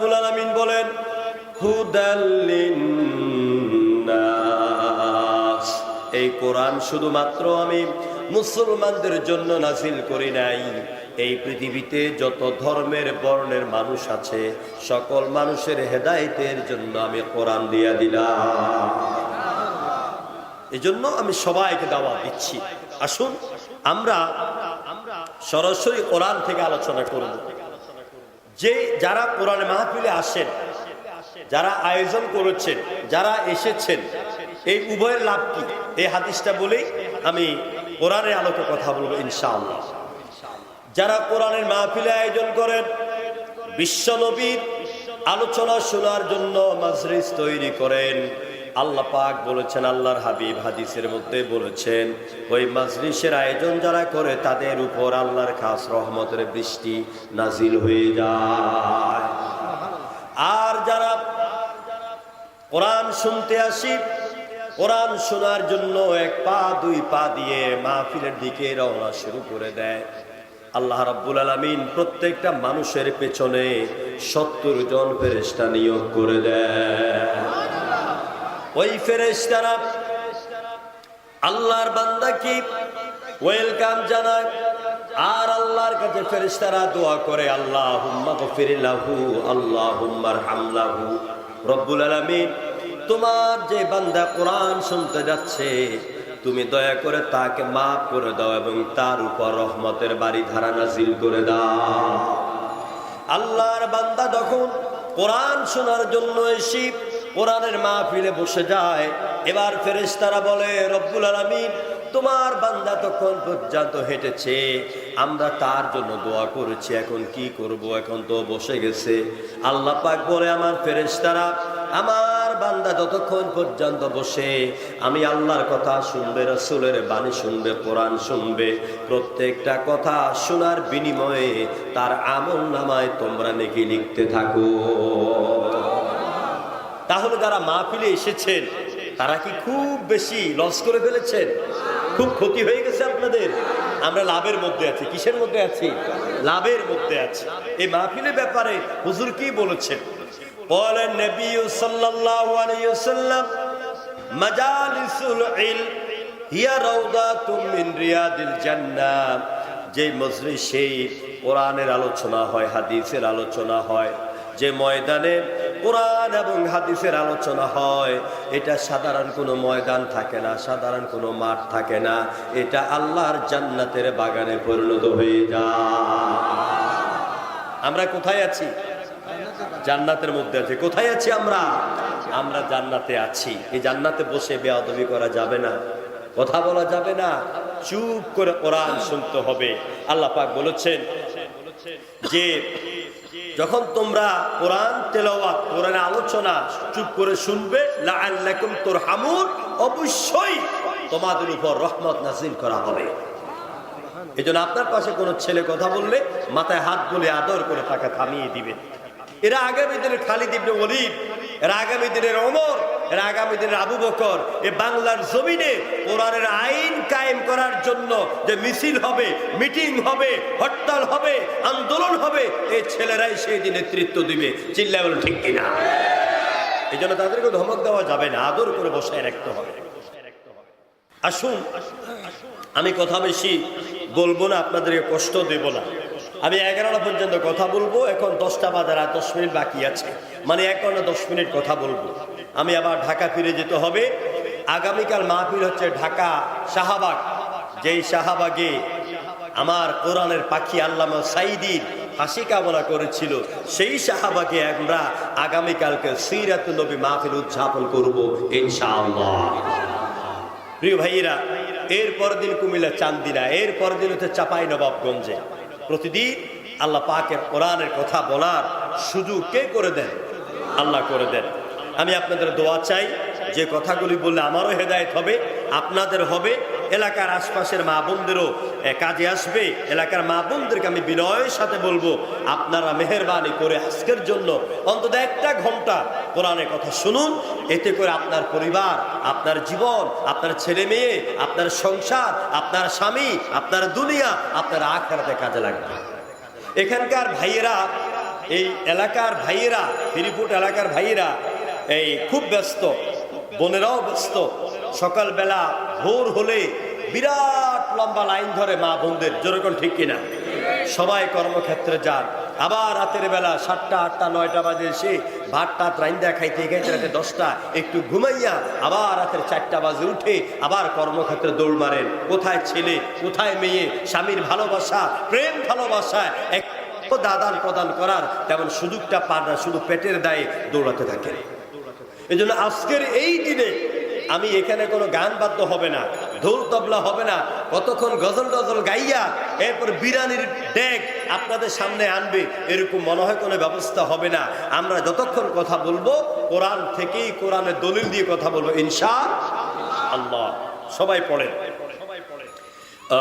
রাব্বুল আলামিন বলেন হুদাল্লিন্নাস এই কোরআন শুধুমাত্র আমি মুসলমানদের জন্য নাজিল করি নাই। এই পৃথিবীতে যত ধর্মের বর্ণের মানুষ আছে, সকল মানুষের হেদায়েতের জন্য আমি কোরআন দিয়া দিলাম। এই জন্য আমি সবাইকে দাওয়া দিচ্ছি। আসুন, আমরা সরাসরি কোরআন থেকে আলোচনা করব। যে যারা কোরআন মাহফিলে আসেন, যারা আয়োজন করেছেন, যারা এসেছেন, এই উভয়ের লাভ কি? এই হাদিসটা বলেই আমি কোরআনের আলোকে কথা বলব ইনশাআল্লাহ। যারা কোরআনের মাহফিলে আয়োজন করেন, বিশ্বনবীর আলোচনা শোনার জন্য মাজরিস তৈরি করেন। আল্লাহ পাক বলেছেন, আল্লাহর হাবিব হাদিসের মধ্যে বলেছেন, ওই মাজলিসের আয়োজন যারা করে তাদের উপর আল্লাহর খাস রহমতের বৃষ্টি নাজিল হয়ে যায়। আর যারা কোরআন শুনতে আসি, কোরআন শোনার জন্য এক পা, দুই পা দিয়ে মাহফিলের দিকে রওনা শুরু করে দেয়। আল্লাহ রাব্বুল আলামিন প্রত্যেকটা মানুষের পেছনে সত্তর জন ফেরেশতা নিয়োগ করে দেয়। ওই ফেরেশতারা, আল্লাহর বান্দা কি? ওয়েলকাম জানায় আর আল্লাহর কাছে ফেরেশতারা দোয়া করে আল্লাহ হুম্মা গফিরিল্লাহু আল্লাহ হুম্মার হামলাহু রব্বুল আলামিন। তোমার যে বান্দা কোরআন শুনতে যাচ্ছে, তুমি দয়া করে তাকে মাফ করে দাও এবং তার উপর রহমতের বাড়ি ধারা নাজিল করে দাও। আল্লাহর বান্দা যখন কোরআন শোনার জন্য এসি কোরআনের মাহফিলে বসে যায়। এবার ফেরেশতারা বলে, রব্বুল আলামিন, তোমার বান্দা তখন পর্যন্ত হেঁটেছে। আমরা তার জন্য দোয়া করেছি। এখন কি করব? এখন তো বসে গেছে। আল্লাহ পাক বলে, আমার ফেরেশতারা, আমার বান্দা যতক্ষণ পর্যন্ত বসে, আমি আল্লাহর কথা শুনবে, রসুলের বাণী শুনবে, কোরআন শুনবে, প্রত্যেকটা কথা শোনার বিনিময়ে তার আমল নামায় তোমরা নাকি লিখতে থাকো। তাহলে যারা মাহফিলে এসেছেন, তারা কি খুব বেশি লস করে ফেলেছেন? খুব ক্ষতি হয়ে গেছে আপনাদের? আমরা লাভের মধ্যে আছি। কিসের মধ্যে আছি? লাভের মধ্যে আছি। এই মাহফিলের ব্যাপারে হুজুর কি বলেছেন? বলেন নবী সাল্লাল্লাহু আলাইহি ওয়াসাল্লাম, মাজালিসুল ইলম, হিয়া রাউদাতুম মিন রিয়াদিল জান্নাহ। যে মজলিসে কোরআনের আলোচনা হয়, হাদিসের আলোচনা হয়, যে ময়দানে কোরআন এবং হাদিসের আলোচনা হয়। এটা সাধারণ কোনো ময়দান থাকে না, সাধারণ কোনো মাঠ থাকে না। এটা আল্লাহর জান্নাতের বাগানে পরিণত হয়ে যায়। আমরা কোথায় আছি? জান্নাতের মধ্যে আছি। কোথায় আছি আমরা? আমরা জান্নাতে আছি। এই জান্নাতে বসে বেয়াদবি করা যাবে না। কথা বলা যাবে না। চুপ করে কোরআন শুনতে হবে। আল্লাহ পাক বলেছেন যে যখন তোমরা কোরআন তেলাওয়াত, কোরআন আলোচনা চুপ করে শুনবে, লাআল্লাকুম তুরহামুন, অবশ্যই তোমাদের উপর রহমত নাজিল করা হবে। এই জন্য আপনার পাশে কোনো ছেলে কথা বললে মাথায় হাত বলে আদর করে তাকে থামিয়ে দিবে। এরা আগামী দিনের খালিদ ইবনে ওলিদ, এরা আগামী দিনের অমর এরা আগামী দিনের আবু বকর এ বাংলার জমিনে কোরআনের আইন কায়েম করার জন্য যে মিছিল হবে, মিটিং হবে, হরতাল হবে, আন্দোলন হবে এই ছেলেরাই সেই দিন নেতৃত্ব দিবে। চিল্লা বলে ঠিক কিনা? এই জন্য তাদেরকে ধমক দেওয়া যাবে না, আদর করে বসায় রাখতে হবে। আসুন, আমি কথা বেশি বলব না, আপনাদেরকে কষ্ট দেব না। আমি এগারোটা পর্যন্ত কথা বলব, এখন দশটা বাজার আর দশ মিনিট বাকি আছে। মানে ঘণ্টা দশ মিনিট কথা বলব। আমি আবার ঢাকা ফিরে যেতে হবে। আগামীকাল মাহফিল হচ্ছে ঢাকা শাহাবাগ। যেই শাহবাগে আমার কোরআনের পাখি আল্লামা সাইদির হাসি কামনা করেছিল, সেই শাহবাগে আমরা আগামীকালকে সিরাত নবী মাহফিল উদযাপন করব ইনশাআল্লাহ। প্রিয় ভাইয়েরা এর পরদিন কুমিল্লা চান্দিনা এর পরদিন দিন হচ্ছে চাপাই নবাবগঞ্জে প্রতিদিন আল্লাহ পাকের কোরআনের কথা বলার সুযোগ কে করে দেন? আল্লাহ করে দেন। আমি আপনাদের দোয়া চাই, যে কথাগুলি বললে আমারও হেদায়ত হবে, আপনাদের হবে এলাকার আশপাশের মা বোনদেরও কাজে আসবে। এলাকার মা বোনদেরকে আমি বিনয়ের সাথে বলব, আপনারা মেহরবানি করে আজকের জন্য অন্তত একটা ঘণ্টা কোরআনের কথা শুনুন। এতে করে আপনার পরিবার, আপনার জীবন, আপনার ছেলে মেয়ে, আপনার সংসার, আপনার স্বামী, আপনার দুনিয়া, আপনার আখেরাতে কাজে লাগবে। এখানকার ভাইয়েরা, এই এলাকার ভাইয়েরা ফিরিপুট এলাকার ভাইয়েরা, এই খুব ব্যস্ত, বোনেরাও ব্যস্ত। সকালবেলা ভোর হলে বিরাট লম্বা লাইন ধরে মা বোনদের যেরকম ঠিক কিনা? সবাই কর্মক্ষেত্রে যান। আবার রাতের বেলা সাতটা, আটটা, নয়টা বাজে এসে ভাত টাত রাইন্দা খাইতে খাইতে রাতে দশটা, একটু ঘুমাইয়া আবার রাতের চারটা বাজে উঠে আবার কর্মক্ষেত্রে দৌড় মারেন। কোথায় ছেলে, কোথায় মেয়ে, স্বামীর ভালোবাসা, প্রেম ভালোবাসা, এক দাদান প্রদান করার তেমন সুযোগটা পান না, শুধু পেটের দায়ে দৌড়াতে থাকেন। এই জন্য আজকের এই দিনে আমি এখানে কোনো গান বাদ্য হবে না ঢোল তবলা হবে না কতক্ষণ গজল টজল গাইয়া এরপর বিরানির ডেক আপনাদের সামনে আনবে এরকম মনে হয় কোনো ব্যবস্থা হবে না আমরা যতক্ষণ কথা বলবো কোরআন থেকেই কোরআনের দলিল দিয়ে কথা বলবো ইনশা আল্লাহ সবাই পড়েন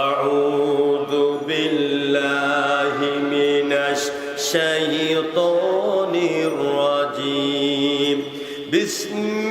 أعوذ بالله من الشيطان الرجيم بسم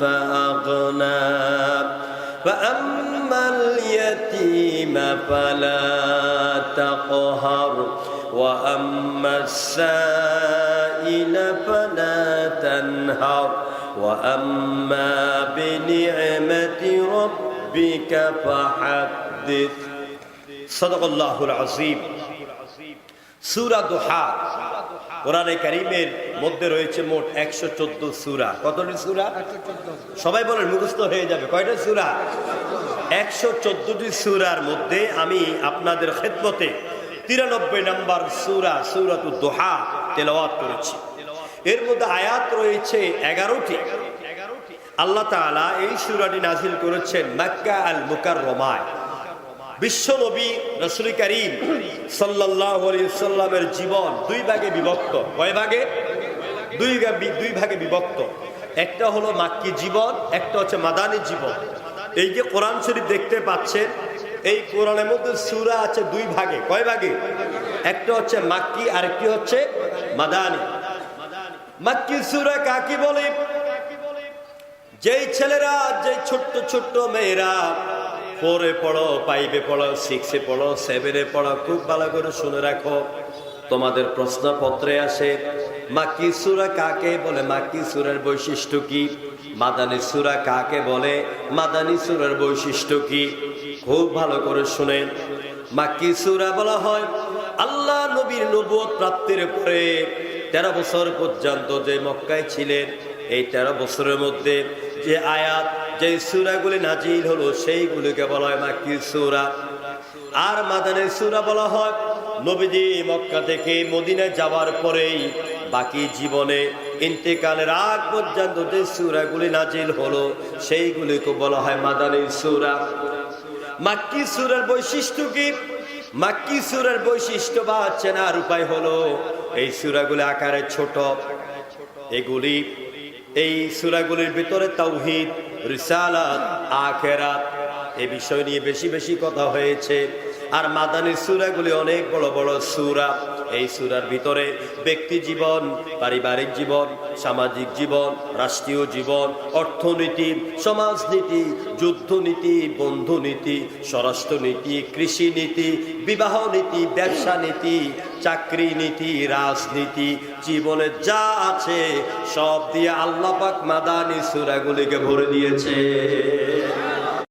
فأغنى. فأما اليتيم فلا تقهر وأما السائل فلا تنهر وأما بنعمة ربك فحدث. صدق الله العظيم. سورة دحاء قرآن الكريم মধ্যে রয়েছে মোট একশো চোদ্দ সুরা। কতটি সুরা? সবাই বলেন, মুখস্থ হয়ে যাবে। কয়টা সুরা? একশো চোদ্দটি সুরার মধ্যে আমি আপনাদের খেদমতে তিরানব্বই নম্বর সুরা সুরাতু দোহা তেলাওয়াত করেছি। এর মধ্যে আয়াত রয়েছে এগারোটি। আল্লাহ তাআলা এই সুরাটি নাজিল করেছেন মাক্কা আল মুকার রমায় বিশ্ব নবী রসুল করিম সাল্লাহ সাল্লামের জীবন দুই ভাগে বিভক্ত। কয় ভাগে? দুই দুই ভাগে বিভক্ত। একটা হলো মাক্কি জীবন, একটা হচ্ছে মাদানী জীবন। এই যে কোরআন শরীফ দেখতে পাচ্ছেন, এই কোরআনের মধ্যে সুরা আছে দুই ভাগে। কয় ভাগে? একটা হচ্ছে মাক্কি, আরেকটি হচ্ছে মাদানী। মাক্কি সুরা কাকে বলে? যেই ছেলেরা, যেই ছোট্ট ছোট্ট মেয়েরা ফোরে পড়ো ফাইভে পড়ো সিক্সে পড়ো সেভেনে পড়ো, খুব ভালো করে শুনে রাখো। তোমাদের প্রশ্নপত্রে আসে মাক্কি সুরা কাকে বলে? মাক্কি সুরের বৈশিষ্ট্য কি? মাদানী সুরা কাকে বলে? মাদানী সুরের বৈশিষ্ট্য কি? খুব ভালো করে শুনেন। মাক্কি সুরা বলা হয় আল্লাহ নবীর নবুয়ত প্রাপ্তির পরে তেরো বছর পর্যন্ত যে মক্কায় ছিলেন, এই তেরো বছরের মধ্যে যে আয়াত, যে সুরাগুলি নাজিল হলো, সেইগুলিকে বলা হয় মাক্কি সুরা আর মাদানের সুরা বলা হয় নবীজি মক্কা থেকে মদিনায় যাওয়ার পরেই বাকি জীবনে ইন্তেকালের আগ পর্যন্ত যে সুরাগুলি নাজিল হলো, সেইগুলিকে বলা হয় মাদানী সুরা। মাক্কি সুরের বৈশিষ্ট্য কি? মাক্কি সুরের বৈশিষ্ট্য বা চেনার উপায় হলো, এই সুরাগুলি আকারে ছোট। এগুলি, এই সুরাগুলির ভিতরে তাওহিদ, রিসালাত, আখেরাত, এ বিষয় নিয়ে বেশি বেশি কথা হয়েছে। আর মাদানির সুরাগুলি অনেক বড় বড় সুরা। এই সুরার ভিতরে ব্যক্তি জীবন, পারিবারিক জীবন, সামাজিক জীবন, রাষ্ট্রীয় জীবন, অর্থনীতি, সমাজনীতি, যুদ্ধনীতি, বন্ধুনীতি, স্বরাষ্ট্রনীতি কৃষি নীতি বিবাহ নীতি ব্যবসা নীতি চাকরি নীতি রাজনীতি, জীবনে যা আছে সব দিয়ে আল্লাপাক মাদানি সুরাগুলিকে ভরে দিয়েছে।